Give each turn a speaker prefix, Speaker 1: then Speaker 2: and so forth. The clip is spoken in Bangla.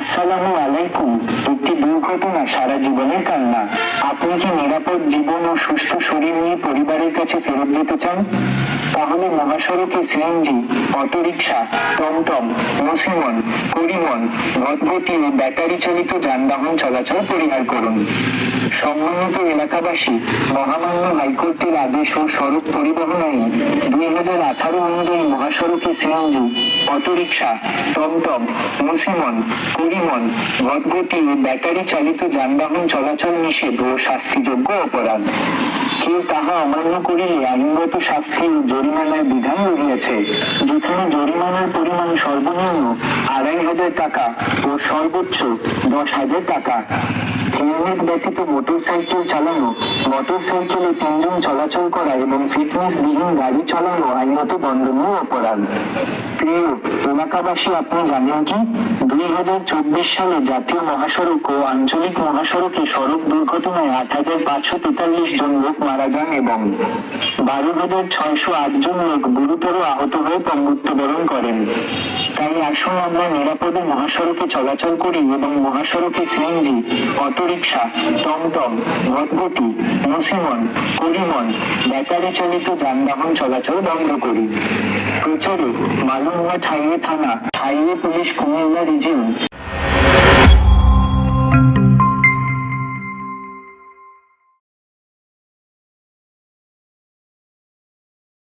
Speaker 1: আসসালামু আলাইকুম। একটি দুর্ঘটনা, সারা জীবনের কান্না। আপনি কি নিরাপদ জীবন ও সুস্থ শরীর নিয়ে পরিবারের কাছে ফেরত যেতে চান? তাহলে মহাসড়কে সিএনজি অটোরিকশা, টমটম, মুসিমন পরিমন ভটভটি ও ব্যাটারি চালিত যানবাহন চলাচল পরিহার করুন। সম্মানিত এলাকাবাসী, মহামান্য হাইকোর্টের আদেশ ও সড়ক পরিবহন আইন দুই হাজার আঠারো অনুযায়ী মহাসড়কে সিএনজি অটোরিকশা টমটম মুসিমন পরিমন ভটভটি ও ব্যাটারি চালিত যানবাহন চলাচল নিষেধ ও শাস্তিযোগ্য অপরাধ। কেউ তাহা অমান্য করিলে আইনগত শাস্তি ও জরিমানার বিধান রহিয়াছে, যেখানে জরিমানার পরিমাণ সর্বনিম্ন আড়াই হাজার টাকা ও সর্বোচ্চ দশ হাজার টাকা। হেলমেট ব্যতীত মোটরসাইকেল চালানো, মোটরসাইকেলে তিনজন চলাচল করা এবং ফিটনেস বিহীন গাড়ি চালানো আইনত দণ্ডনীয় অপরাধ। প্রিয়, এলাকাবাসী, আপনি জানেন কি? দুই হাজার চব্বিশ সালে জাতীয় মহাসড়ক ও আঞ্চলিক মহাসড়কে সড়ক দুর্ঘটনায় আট হাজার পাঁচশো তেতাল্লিশ জন লোক মারা যান এবং বারো হাজার ছয়শো আট জন লোক গুরুতর আহত হয়ে মৃত্যুবরণ করেন। তাই আসুন আমরা নিরাপদে মহাসড়কে চলাচল করি এবং মহাসড়কে সিএনজি, অটোরিকশা টমটম ভটভটি মুসিমন করিমন ব্যাটারি চালিত যানবাহন চলাচল বন্ধ করি। প্রচারে মালুমঘাট হাইওয়ে থানা, হাইওয়ে পুলিশ কুমিল্লা রিজিয়ন